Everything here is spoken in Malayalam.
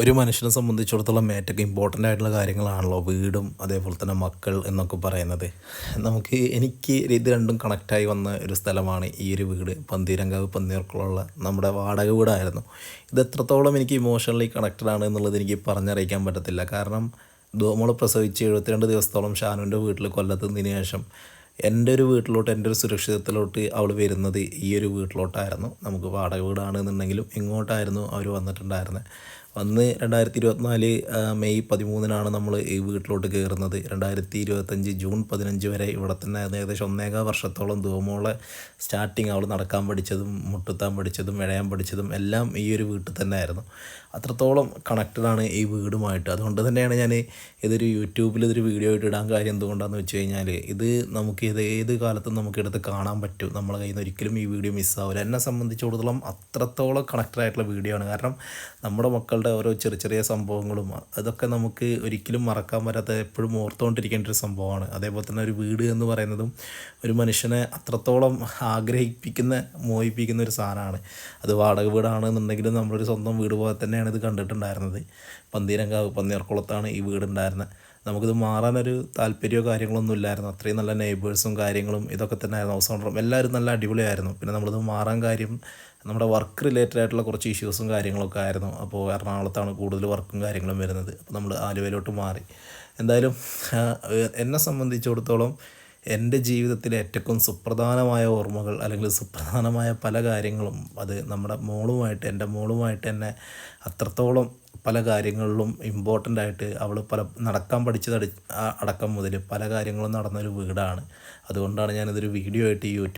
ഒരു മനുഷ്യനെ സംബന്ധിച്ചിടത്തോളം ഏറ്റവും ഇമ്പോർട്ടന്റ് ആയിട്ടുള്ള കാര്യങ്ങളാണല്ലോ വീടും അതേപോലെ തന്നെ മക്കൾ എന്നൊക്കെ പറയുന്നത്. നമുക്ക് എനിക്ക് ഇത് രണ്ടും കണക്റ്റായി വന്ന ഒരു സ്ഥലമാണ് ഈ ഒരു വീട്. പന്തീരങ്കാവ് പന്തീർക്കുള്ള നമ്മുടെ വാടക വീടായിരുന്നു. ഇത് എത്രത്തോളം എനിക്ക് ഇമോഷണലി കണക്റ്റഡ് ആണ് എന്നുള്ളത് എനിക്ക് പറഞ്ഞറിയിക്കാൻ പറ്റത്തില്ല. കാരണം നമ്മൾ പ്രസവിച്ച് എഴുപത്തിരണ്ട് ദിവസത്തോളം ഷാനുവിന്റെ വീട്ടിൽ കൊല്ലത്തുന്നതിന് ശേഷം എന്റെ ഒരു വീട്ടിലോട്ട് എന്റെ ഒരു സുരക്ഷിതത്തിലോട്ട് അവൾ വരുന്നത് ഈ ഒരു വീട്ടിലോട്ടായിരുന്നു. നമുക്ക് വാടക വീടാണെന്നുണ്ടെങ്കിലും ഇങ്ങോട്ടായിരുന്നു അവർ വന്നിട്ടുണ്ടായിരുന്നത് വന്ന് രണ്ടായിരത്തി ഇരുപത്തിനാല് മെയ് പതിമൂന്നിനാണ് നമ്മൾ ഈ വീട്ടിലോട്ട് കയറുന്നത് രണ്ടായിരത്തി ഇരുപത്തഞ്ച് ജൂൺ പതിനഞ്ച് വരെ ഇവിടെ തന്നെ ഏകദേശം ഒന്നേകാ വർഷത്തോളം ധൂമോളെ സ്റ്റാർട്ടിങ് അവൾ നടക്കാൻ പഠിച്ചതും മുട്ടുത്താൻ പഠിച്ചതും ഇഴയാൻ പഠിച്ചതും എല്ലാം ഈ ഒരു വീട്ടിൽ തന്നെ ആയിരുന്നു. അത്രത്തോളം കണക്റ്റഡാണ് ഈ വീടുമായിട്ട്. അതുകൊണ്ട് തന്നെയാണ് ഞാൻ ഇതൊരു യൂട്യൂബിൽ ഇതൊരു വീഡിയോ ആയിട്ട് ഇടാൻ കാര്യം എന്തുകൊണ്ടാണെന്ന് വെച്ച് കഴിഞ്ഞാൽ ഇത് നമുക്ക് ഇത് ഏത് കാലത്തും നമുക്ക് എടുത്ത് കാണാൻ പറ്റും. നമ്മളെ കയ്യിൽ നിന്ന് ഒരിക്കലും ഈ വീഡിയോ മിസ്സാവില്ല എന്നെ സംബന്ധിച്ചിടത്തോളം അത്രത്തോളം കണക്റ്റഡ് ആയിട്ടുള്ള വീഡിയോ ആണ്. കാരണം നമ്മുടെ മക്കളുടെ ഓരോ ചെറിയ ചെറിയ സംഭവങ്ങളും അതൊക്കെ നമുക്ക് ഒരിക്കലും മറക്കാൻ പറ്റാത്ത എപ്പോഴും ഓർത്തുകൊണ്ടിരിക്കേണ്ട ഒരു സംഭവമാണ്. അതേപോലെ തന്നെ ഒരു വീട് എന്ന് പറയുന്നതും ഒരു മനുഷ്യനെ അത്രത്തോളം ആഗ്രഹിപ്പിക്കുന്ന മോഹിപ്പിക്കുന്ന ഒരു സാധനമാണ്. അത് വാടക വീടാണെന്നുണ്ടെങ്കിലും നമ്മളൊരു സ്വന്തം വീട് പോലെ തന്നെയാണ് ഇത് കണ്ടിട്ടുണ്ടായിരുന്നത്. പന്തീരങ്കാവ് പന്നീർക്കുളത്താണ് ഈ വീടുണ്ടായിരുന്നത്. നമുക്കിത് മാറാനൊരു താല്പര്യമോ കാര്യങ്ങളൊന്നും ഇല്ലായിരുന്നു. അത്രയും നല്ല നെയ്ബേഴ്സും കാര്യങ്ങളും ഇതൊക്കെ തന്നെ ആയിരുന്നു ഹൗസ് ഓണറും എല്ലാവരും നല്ല അടിപൊളിയായിരുന്നു. പിന്നെ നമ്മളിത് മാറാൻ കാര്യം നമ്മുടെ വർക്ക് റിലേറ്റഡ് ആയിട്ടുള്ള കുറച്ച് ഇഷ്യൂസും കാര്യങ്ങളൊക്കെ ആയിരുന്നു. അപ്പോൾ എറണാകുളത്താണ് കൂടുതൽ വർക്കും കാര്യങ്ങളും വരുന്നത്. അപ്പോൾ നമ്മൾ ആലുവയിലോട്ട് മാറി. എന്തായാലും എന്നെ സംബന്ധിച്ചിടത്തോളം എന്റെ ജീവിതത്തിലെ ഏറ്റവും സുപ്രധാനമായ ഓർമ്മകൾ അല്ലെങ്കിൽ സുപ്രധാനമായ പല കാര്യങ്ങളും അത് നമ്മുടെ മോളുമായിട്ട് എന്റെ മോളുമായിട്ട് എന്നെ അത്രത്തോളം പല കാര്യങ്ങളിലും ഇമ്പോർട്ടന്റ് ആയിട്ട് അവൾ പല നടക്കാൻ പഠിച്ചത് അടക്കം മുതൽ പല കാര്യങ്ങളും നടന്നൊരു വീടാണ്. അതുകൊണ്ടാണ് ഞാനിതൊരു വീഡിയോ ആയിട്ട് യൂട്യൂബ്